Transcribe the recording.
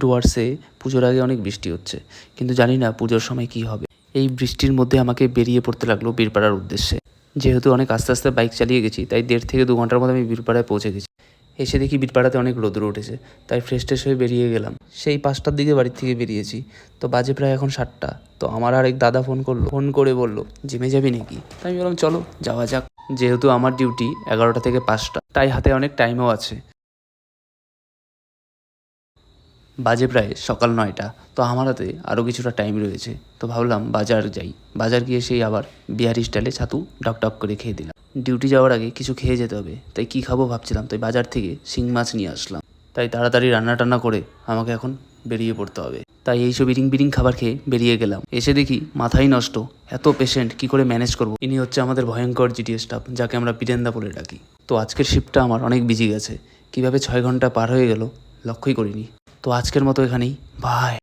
ডুয়ার্সে পুজোর আগে অনেক বৃষ্টি হচ্ছে, কিন্তু জানি না পুজোর সময় কি হবে। এই বৃষ্টির মধ্যে আমাকে বেরিয়ে পড়তে লাগল বীরপাড়ার উদ্দেশ্যে। যেহেতু অনেক আস্তে আস্তে বাইক চালিয়ে গেছি, তাই দেড় থেকে দু ঘণ্টার মধ্যে আমি বীরপাড়ায় পৌঁছে গেছি। এসে দেখি বীরপাড়াতে অনেক রোদ্র উঠেছে, তাই ফ্রেশ ট্রেশ হয়ে বেরিয়ে গেলাম। সেই পাঁচটার দিকে বাড়ির থেকে বেরিয়েছি, তো বাজে প্রায় এখন সাতটা। তো আমার আর এক দাদা ফোন করল ফোন করে বলল, জিমে যাবি নাকি? তাই আমি বললাম, চলো, যাওয়া যাক। যেহেতু আমার ডিউটি এগারোটা থেকে পাঁচটা, তাই হাতে অনেক টাইমও আছে। বাজে প্রায় সকাল নয়টা। তো আমার হাতে আরও কিছুটা টাইম রয়েছে। তো ভাবলাম বাজার যাই। বাজার গিয়ে সেই আবার বিহারি স্টাইলে ছাতু ডক ডক করে খেয়ে দিলাম। ডিউটি যাওয়ার আগে কিছু খেয়ে যেতে হবে। তাই কী খাব ভাবছিলাম। তাই বাজার থেকে শিং মাছ নিয়ে আসলাম। তাই তাড়াতাড়ি রান্না টান্না করে আমাকে এখন বেরিয়ে পড়তে হবে। তাই এইসব বিরিং বিরিং খাবার খেয়ে বেরিয়ে গেলাম। এসে দেখি মাথাই নষ্ট। এত পেশেন্ট কি করে ম্যানেজ করব? ইনি হচ্ছে আমাদের ভয়ঙ্কর জিটিএ স্টাফ যাকে আমরা বীরেন্দা বলে ডাকি। তো আজকের শিফটটা আমার অনেক বিজি গেছে। কীভাবে ছয় ঘণ্টা পার হয়ে গেল, লক্ষ্যই করিনি। তো আজকের মতো এখানেই। বাই